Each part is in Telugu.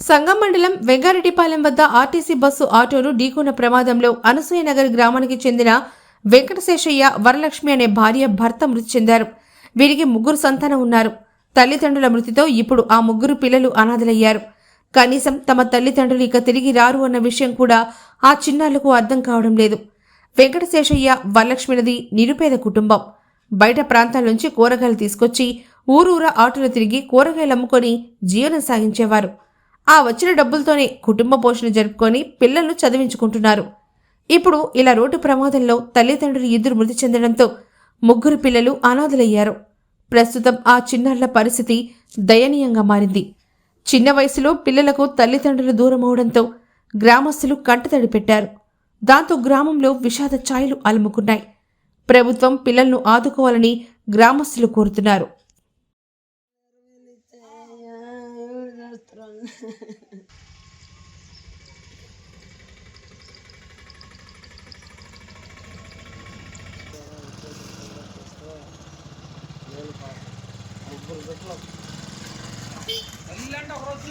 సంగం మండలం వెంగారెడ్డిపాలెం వద్ద ఆర్టీసీ బస్సు ఆటోను ఢీకొన్న ప్రమాదంలో అనసూయనగర్ గ్రామానికి చెందిన వెంకటశేషయ్య వరలక్ష్మి అనే భార్య భర్త మృతి చెందారు. వీరికి ముగ్గురు సంతానం ఉన్నారు. తల్లిదండ్రుల మృతితో ఇప్పుడు ఆ ముగ్గురు పిల్లలు అనాథలయ్యారు. కనీసం తమ తల్లిదండ్రులు ఇక తిరిగి రారు అన్న విషయం కూడా ఆ చిన్నాళ్ళకు అర్థం కావడం లేదు. వెంకటశేషయ్య వరలక్ష్మినది నిరుపేద కుటుంబం. బయట ప్రాంతాల నుంచి కూరగాయలు తీసుకొచ్చి ఊరూరా ఆటోలు తిరిగి కూరగాయలు అమ్ముకొని జీవనం సాగించేవారు. ఆ వచ్చిన డబ్బులతోనే కుటుంబ పోషణ జరుపుకొని పిల్లలను చదివించుకుంటున్నారు. ఇప్పుడు ఇలా రోడ్డు ప్రమాదంలో తల్లిదండ్రులు ఇద్దరు మృతి చెందడంతో ముగ్గురు పిల్లలు అనాథలయ్యారు. ప్రస్తుతం ఆ చిన్నారుల పరిస్థితి దయనీయంగా మారింది. చిన్న వయసులో పిల్లలకు తల్లిదండ్రులు దూరం అవడంతో గ్రామస్తులు కంటతడి పెట్టారు. దాంతో గ్రామంలో విషాద ఛాయలు అలుముకున్నాయి. ప్రభుత్వం పిల్లలను ఆదుకోవాలని గ్రామస్తులు కోరుతున్నారు. ముగ్గురు పెట్టలో ఎల్లంటే ఒక రోజు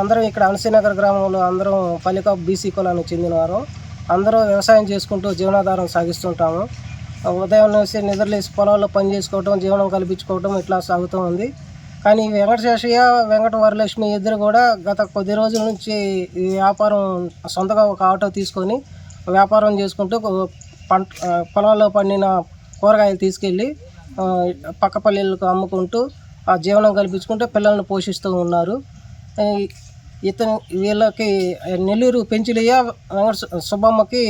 అందరం ఇక్కడ అనసీనగర్ గ్రామంలో అందరం పల్లిక బీసీ కులానికి చెందినవారు అందరూ వ్యవసాయం చేసుకుంటూ జీవనాధారం సాగిస్తుంటాము. ఉదయం నుంచి నిద్రలేసి పొలాల్లో పని చేసుకోవటం జీవనం కల్పించుకోవటం ఇట్లా సాగుతూ ఉంది. కానీ వెంకటశేషయ్య వెంకట వరలక్ష్మి ఇద్దరు కూడా గత కొద్ది రోజుల నుంచి ఈ వ్యాపారం సొంతగా ఒక ఆటో తీసుకొని వ్యాపారం చేసుకుంటూ పంట పొలాల్లో పండిన కూరగాయలు తీసుకెళ్ళి పక్క పల్లెలకు అమ్ముకుంటూ ఆ జీవనం కల్పించుకుంటూ పిల్లల్ని పోషిస్తూ ఉన్నారు. ఇతను వీళ్ళకి నెల్లూరు పెంచులయ్య వెంకట సుబ్బమ్మకి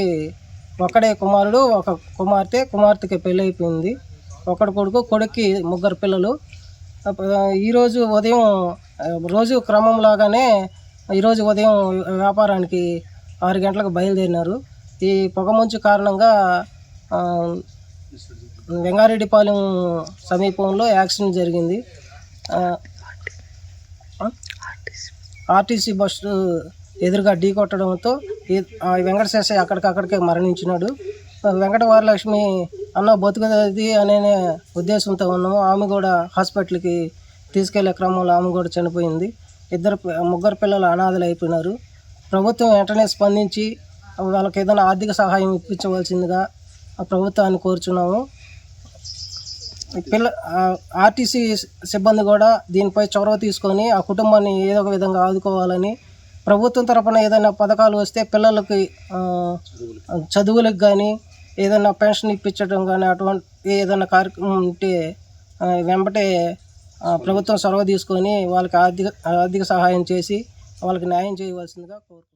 ఒకడే కుమారుడు ఒక కుమార్తె కుమార్తెకి పెళ్ళైపోయింది ఒకడు కొడుకు కొడుక్కి ముగ్గురు పిల్లలు. ఈరోజు ఉదయం రోజు క్రమంలాగానే ఈరోజు ఉదయం వ్యాపారానికి ఆరు గంటలకు బయలుదేరినారు. ఈ పొగమంచు కారణంగా వెంగారెడ్డిపాలెం సమీపంలో యాక్సిడెంట్ జరిగింది. ఆర్టీసీ బస్సు ఎదురుగా ఢీ కొట్టడంతో ఈ- ఆ వెంకటశేషయ్య అక్కడికక్కడికే మరణించినాడు. వెంకట వరలక్ష్మి అన్న బతుకుది అనే ఉద్దేశంతో ఉన్నాము. ఆమె కూడా హాస్పిటల్కి తీసుకెళ్ళే క్రమంలో ఆమె కూడా చనిపోయింది. ఇద్దరు ముగ్గురు పిల్లలు అనాథలు అయిపోయినారు ప్రభుత్వం వెంటనే స్పందించి వాళ్ళకి ఏదైనా ఆర్థిక సహాయం ఇప్పించవలసిందిగా ఆ ప్రభుత్వాన్ని కోరుచున్నాము. పిల్ల ఆర్టీసీ సిబ్బంది కూడా దీనిపై చొరవ తీసుకొని ఆ కుటుంబాన్ని ఏదో ఒక విధంగా ఆదుకోవాలని ప్రభుత్వం తరపున ఏదైనా పథకాలు వస్తే పిల్లలకి చదువులకు కానీ ఏదైనా పెన్షన్ ఇప్పించడం కానీ అటువంటి ఏదైనా కార్యక్రమం ఉంటే వెంబటే ప్రభుత్వం చొరవ తీసుకొని వాళ్ళకి ఆర్థిక ఆర్థిక సహాయం చేసి వాళ్ళకి న్యాయం చేయవలసిందిగా కోరుకుంటున్నాను